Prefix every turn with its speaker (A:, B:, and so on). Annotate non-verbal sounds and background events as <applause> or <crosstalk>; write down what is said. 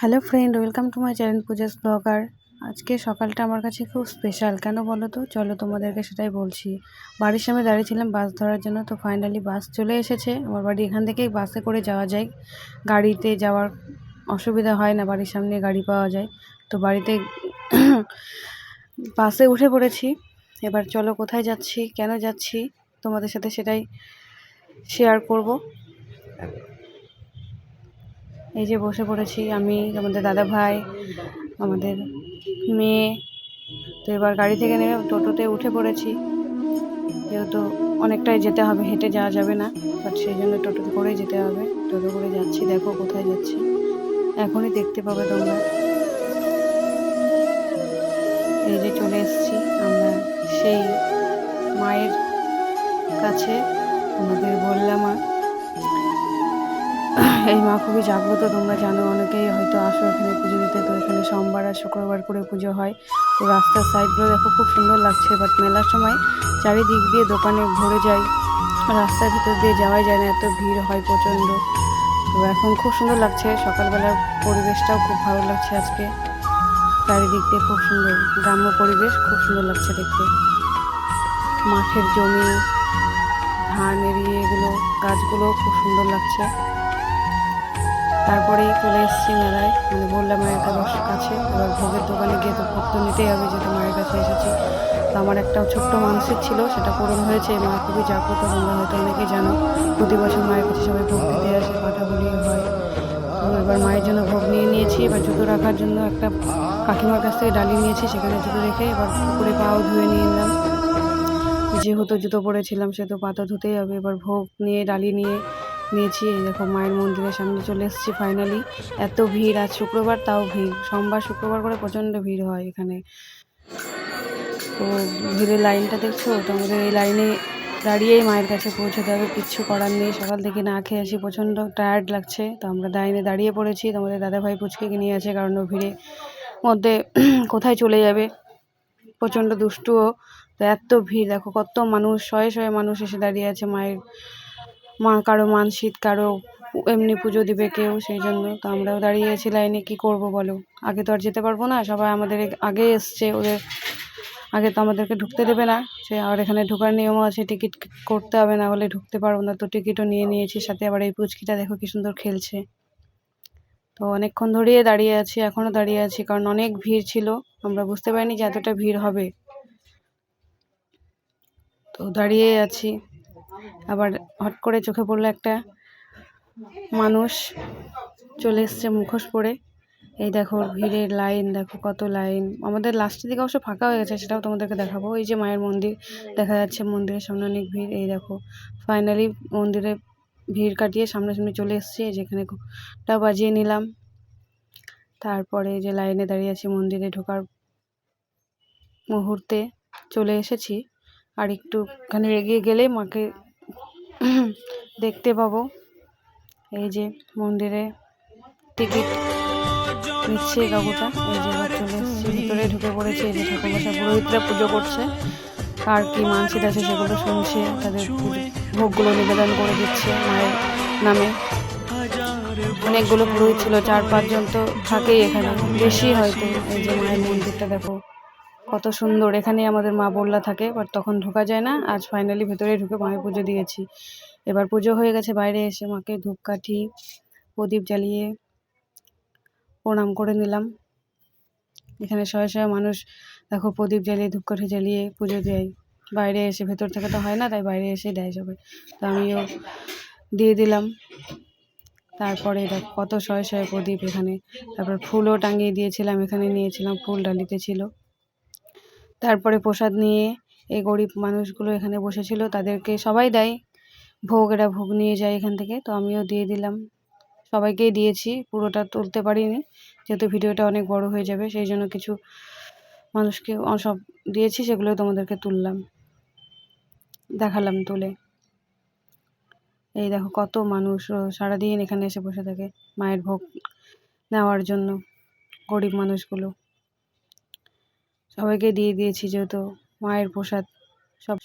A: Hello friend, welcome to my channel Puja's blogger. আজকে সকালটা আমার কাছে খুব স্পেশাল। কেন বলো তো? চলো তোমাদেরকে সেটাই বলছি। বাড়ির সামনে দাঁড়িয়েছিলাম বাস ধরার জন্য, তো ফাইনালি বাস চলে এসেছে। আমার বাড়ি এখান থেকেই বাসে করে যাওয়া যায়। গাড়িতে যাওয়ার অসুবিধা হয় না, বাড়ির সামনে গাড়ি পাওয়া যায়। তো বাড়িতে বাসে উঠে পড়েছি। এবার চলো কোথায় যাচ্ছি, কেন যাচ্ছি, তোমাদের সাথে সেটাই শেয়ার করব। এই যে বসে পড়েছি আমি আমাদের দাদা ভাই, আমাদের মেয়ে। তো এবার গাড়ি থেকে নেমে টোটোতে উঠে পড়েছি। যেহেতু অনেকটাই যেতে হবে, হেঁটে যাওয়া যাবে না বাট সেই জন্য টোটোতে করেই যেতে হবে। টোটো করে যাচ্ছি, দেখো কোথায় যাচ্ছি। এখনই দেখতে পাবে তোমরা। এই যে চলে এসেছি আমরা সেই মায়ের কাছে। এই মা খুবই জাগ্রত, তোমরা জানো অনেকেই হয়তো আসো এখানে পুজো দিতে, তো এখানে সোমবার আর শুক্রবার করে পুজো হয়। তো রাস্তার সাইডগুলো দেখো খুব সুন্দর লাগছে বাট মেলার সময় চারিদিক দিয়ে দোকানে ভরে যায়। রাস্তার ভিতর দিয়ে যাওয়াই যায় না, এত ভিড় হয় প্রচণ্ড। তো এখন খুব সুন্দর লাগছে, সকালবেলার পরিবেশটাও খুব ভালো লাগছে আজকে। চারিদিক দিয়ে খুব সুন্দর, গ্রাম্য পরিবেশ খুব সুন্দর লাগছে দেখতে। মাঠের জমি, ধান এরিয়ে এগুলো, গাছগুলো খুব সুন্দর লাগছে। তারপরেই চলে এসেছি মেলায়। মানে বললাম মায়ের কাছে কাছে। এবার ভোগের দোকানে গিয়ে তো ভোগ তো নিতেই হবে যেহেতু মায়ের কাছে এসেছি। তো আমার একটা ছোট্ট মানসিক ছিল, সেটা পূরণ হয়েছে। মা খুবই জাগ্রত, তোমরা হয়তো অনেকেই জানো। প্রতি বছর মায়ের কাছে সবাই ভোগ দিতে আসে, পাঠা বলিয়ে হয়। এবার মায়ের জন্য ভোগ নিয়ে নিয়েছি। এবার জুতো রাখার জন্য একটা কাকিমার কাছ থেকে ডালি নিয়েছি, সেখানে জুতো রেখে এবার পুকুরে পাও ধুয়ে নিয়ে নিলাম যেহেতু জুতো পরেছিলাম সে তো পাতা ধুতেই হবে। এবার ভোগ নিয়ে, ডালি নিয়ে নিয়েছি। এই দেখো, মায়ের মন্দিরের সামনে চলে এসেছি ফাইনালি এত ভিড়, আজ শুক্রবার, তাও ভিড়। সোমবার, শুক্রবার করে প্রচণ্ড ভিড় হয় এখানে। তো ভিড়ের লাইনটা দেখছ? তো আমাদের এই লাইনে দাঁড়িয়েই মায়ের কাছে পৌঁছতে হবে, কিচ্ছু করার নেই। সকাল থেকে না খেয়ে আসি, প্রচণ্ড টায়ার্ড লাগছে। তো আমরা লাইনে দাঁড়িয়ে পড়েছি, তো আমাদের দাদাভাই পুচকে নিয়ে আছে, কারণ ও ভিড়ে মধ্যে <clears throat> কোথায় চলে যাবে? প্রচণ্ড দুষ্টুও। তো এত ভিড়, দেখো কত মানুষ, শয়ে শয়ে মানুষ এসে দাঁড়িয়ে আছে মায়ের মা কারও মানসিক কারও এমনি পুজো দিবে কেউ, সেই জন্য তো আমরাও দাঁড়িয়ে আছি লাইনে, কী করব বলো? আগে তো আর যেতে পারব না, সবাই আমাদের আগে এসছে, ওদের আগে তো আমাদেরকে ঢুকতে দেবে না, সে আর এখানে ঢোকার নিয়মও আছে, টিকিট করতে হবে, না হলে ঢুকতে পারব না, তো টিকিটও নিয়ে নিয়েছি, সাথে আবার এই পুচকিটা দেখো কি সুন্দর খেলছে। তো অনেকক্ষণ ধরিয়ে দাঁড়িয়ে আছি, এখনও দাঁড়িয়ে আছি, কারণ অনেক ভিড় ছিল, আমরা বুঝতে পারিনি যে এতটা ভিড় হবে। তো দাঁড়িয়ে আছি। আবার হট করে চোখে পড়ল একটা মানুষ। চলে এসছে মুখোশ পরে। এই দেখো ভিড়ের লাইন, দেখো কত লাইন। আমাদের লাস্টের দিকে অবশ্য ফাঁকা হয়ে গেছে, সেটাও তোমাদেরকে দেখাবো। এই যে মায়ের মন্দির, দেখা যাচ্ছে মন্দিরের সামনে অনেক ভিড়। এই দেখো ফাইনালি মন্দিরে ভিড় কাটিয়ে সামনাসামনি চলে এসছি। যেখানে টা বাজিয়ে নিলাম। তারপরে যে লাইনে দাঁড়িয়ে আছি মন্দিরে ঢোকার মুহূর্তে। চলে এসেছি। আর একটুখানি এগিয়ে গেলে মাকে দেখতে পাবো। এই যে মন্দিরে টিকিট নিচ্ছে কাকুটা। এই যে চলে ভিতরে ঢুকে পড়েছে এই যে পুরোহিতরা পুজো করছে। কার কি মানসিক আছে সেগুলো শুনছে। তাদের ভোগগুলো নিবেদন করে দিচ্ছে মায়ের নামে। অনেকগুলো পুরোহিত ছিল, চার পাঁচজন তো থাকেই এখানে। বেশি হয়তো এই যে মায়ের মন্দিরটা দেখো। কত সুন্দর। এখানেই আমাদের মা বললা থাকে বাট তখন ঢোকা যায় না, আজ ফাইনালি ভেতরে ঢুকে মায়ের পুজো দিয়েছি। এবার পুজো হয়ে গেছে, বাইরে এসে মাকে ধূপকাঠি, প্রদীপ জ্বালিয়ে প্রণাম করে নিলাম। এখানে শয়ে শয়ে মানুষ দেখো প্রদীপ জ্বালিয়ে, ধূপকাঠি জ্বালিয়ে পুজো দেয়। বাইরে এসে ভেতর থেকে তো হয় না, তাই বাইরে এসে দেয় সবাই। তো আমিও দিয়ে দিলাম। তারপরে দেখ কত শয়ে শয়ে প্রদীপ এখানে। তারপর ফুলও টাঙিয়ে দিয়েছিলাম, এখানে নিয়েছিলাম, ফুল ডালিতে ছিল। তারপরে প্রসাদ নিয়ে এই গরিব মানুষগুলো এখানে বসেছিল, তাদেরকে সবাই দেয়। ভোগ, এরা ভোগ নিয়ে যায় এখান থেকে, তো আমিও দিয়ে দিলাম। সবাইকেই দিয়েছি, পুরোটা তুলতে পারিনি, যেহেতু ভিডিওটা অনেক বড় হয়ে যাবে, সেই জন্য কিছু মানুষকে সব দিয়েছি, সেগুলো তোমাদেরকে তুললাম। দেখালাম তুলে। এই দেখো কত মানুষ সারাদিন এখানে এসে বসে থাকে মায়ের ভোগ নেওয়ার জন্য, গরিব মানুষগুলো। সবাইকে দিয়ে দিয়েছি যেহেতু মায়ের প্রসাদ সব